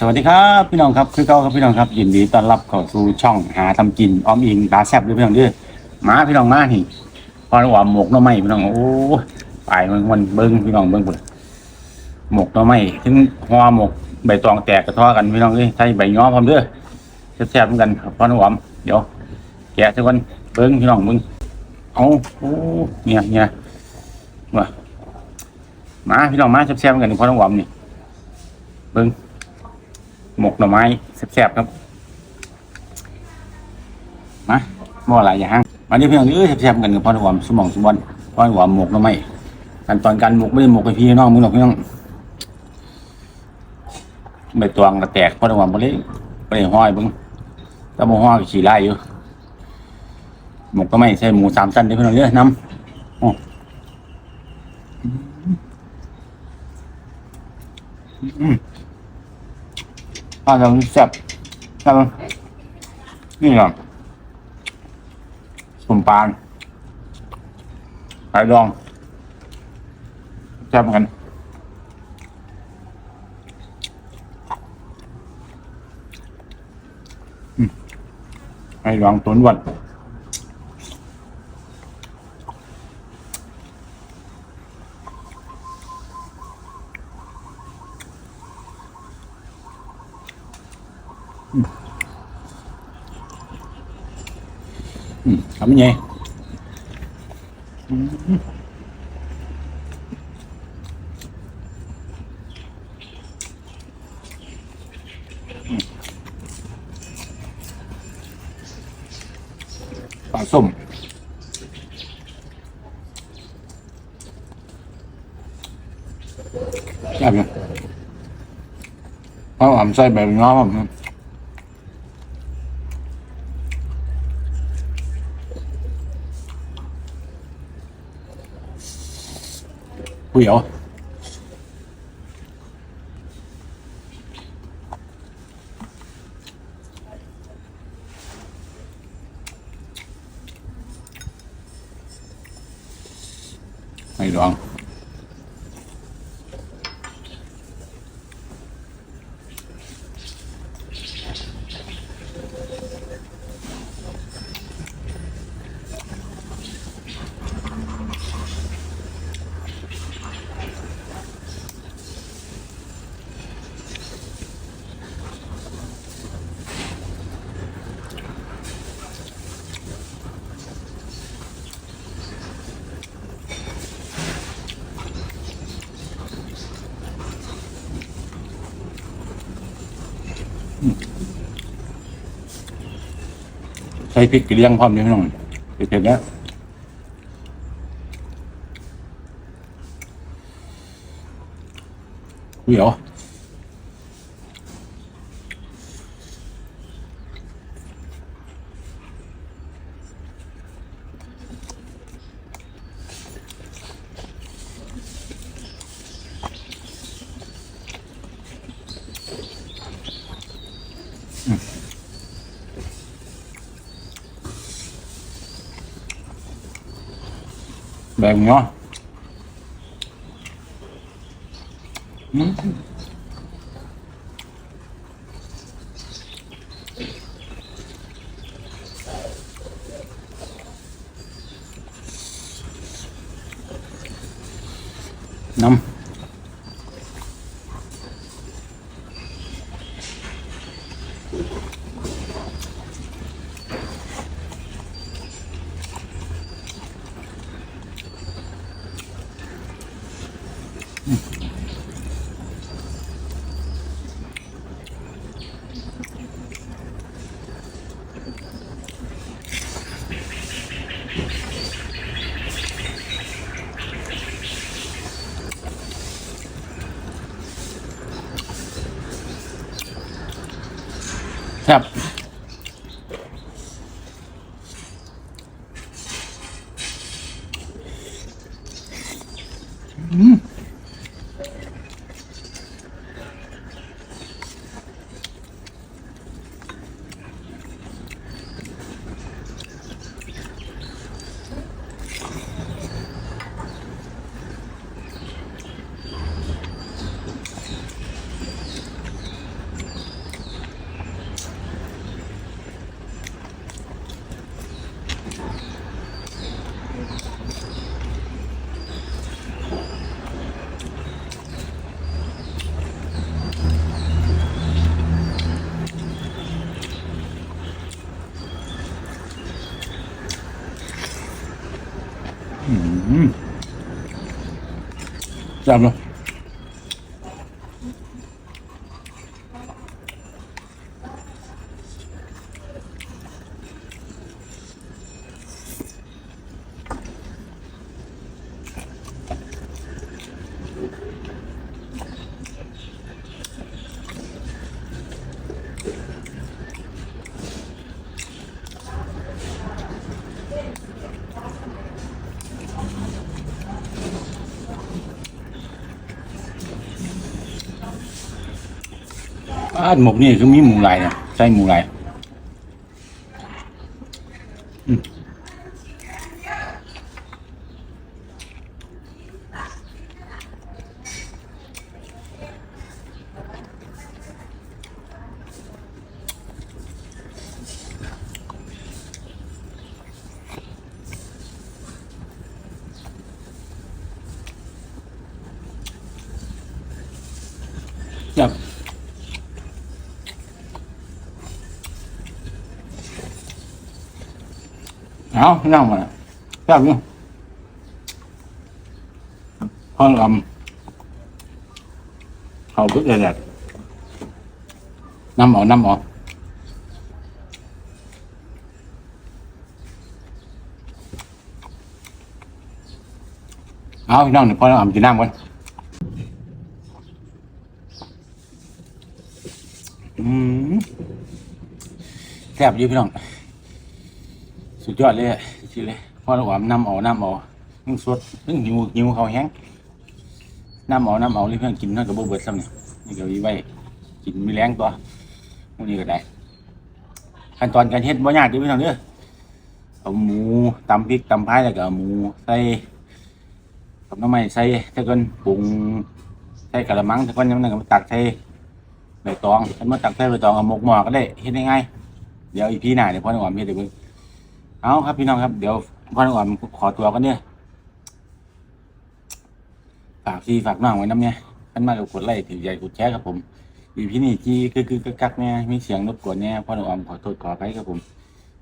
สวัสดีครับพี่น้องครับคือเก่าครับพี่น้องครับยินดีต้อนรับเข้าสู่ช่องหาทำกินออมอิงตาแซ่บด้วยพี่น้องเด้อมาพี่น้องมานี่พอระหว่างหมกหน่อไม้พี่น้องโอ้ไปมันมันเบิ้งพี่น้องเบิ้งพุ่นหมกหน่อไม้ถึงห่อหมกใบตองแตกกระท้อกันพี่น้องเอ้ยใช้ใบย้อพร้อมเด้อแซ่บๆเหมือนกันครับพอระหว่างเดี๋ยวแกะทุกคนเบิ้งพี่น้องเบิ้งเอาโอ้เนี่ยเนี่ยมามาพี่น้องมาแซ่บๆเหมือนกันพอระหว่างนี่เบิ้ง หมกหน่อไม้แซ่บๆครับมาหม้อหลายอย่างมาเดี๋ยวพี่น้องเอ้ยแซ่บๆกันกับพ่อหวามสมองสมบันพ่อหวามหมกหน่อไม้ขั้นตอนการหมกไม่ได้หมกไปพี่น้องมึงหรอกพี่น้องใบตวงกระแตกพ่อหวามบ่ได้บ่ได้ห้อยเบิ่งแต่บ่ห้อยขี่ไล่อยู่หมกหน่อไม้ใส่หมูสามชั้นเด้อพี่น้องเด้อน้ำโอ้อืม ข้าวทำแซ่บใช่ไหมนี่เหรอสมปานไก่ดองแซ่บเหมือนกันไก่ดองตุนวัน ทำยังไงปลาส้มแซ่บยังเพราะผมใส่แบบง้อผม ผู้เหย ใช้พริกกระเลียงพร้อมด้วยพี่น้องเผ็ดๆแล้วผู้เหยว แบบเนาะอืมน้ำ ครับอืม จับเลย อาหมกนี่คือมีหมูลายเนี่ยใส่หมูลายอืมจับ เอานั่งมาแซ่บอยู่ห้องลำเขาบึกเลยแหละน้ำหมอน้ำหมอเอาพี่น้องเดี๋ยวพ่อน้องอ่ำกินน้ำกันอืมแซ่บอยู่พี่น้อง สุดยอดเลยอะจริเลยพอเราหวานน้ำเอาน้ำเอานึ่งสดนึ่งหิวหิวเขาแห้งน้ำเอาน้ำเอาเลยเพื่อนกินนั่นกับเบิดซ้ำเนี่ยนี่ก็มีไว้กินมีแรงตัวพวกนี้ก็ได้ขั้นตอนการเฮ็ดบ่ยากเด้อพี่น้องเด้อเอาหมูตำพริกตำพายแล้วก็หมูใส่กับน้ำมันใส่ถ้าเกินปรุงใส่กระมังถ้าเกินยังนั่นก็ตักใส่ใบตองถ้ามาตักใส่ใบตองเอาหมกหม้อก็ได้เฮ็ดง่ายๆเดี๋ยวอีพีหน้าเดี๋ยวพ่อหนุ่มเฮ็ดให้เบิ่ง เอาครับพี่น้องครับ เดี๋ยวพ่อหนุ่มขอตัวกันเนี่ยฝากพี่ฝากน้องไว้น้ำเนี่ยท่านมาแล้วกดไลค์ถือใหญ่กดแชร์ครับผมอีพี่นี่ที่คือคือกักเนี่ยมีเสียงรบกวนเนี่ยพ่อหนุ่มขอโทษขอไปครับผม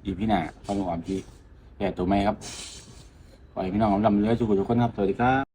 อีพี่หน่าพ่อหนุ่มที่แก่ตัวไม่ครับขอให้พี่น้องลำเลือจุกุทุกคนครับสวัสดีครับ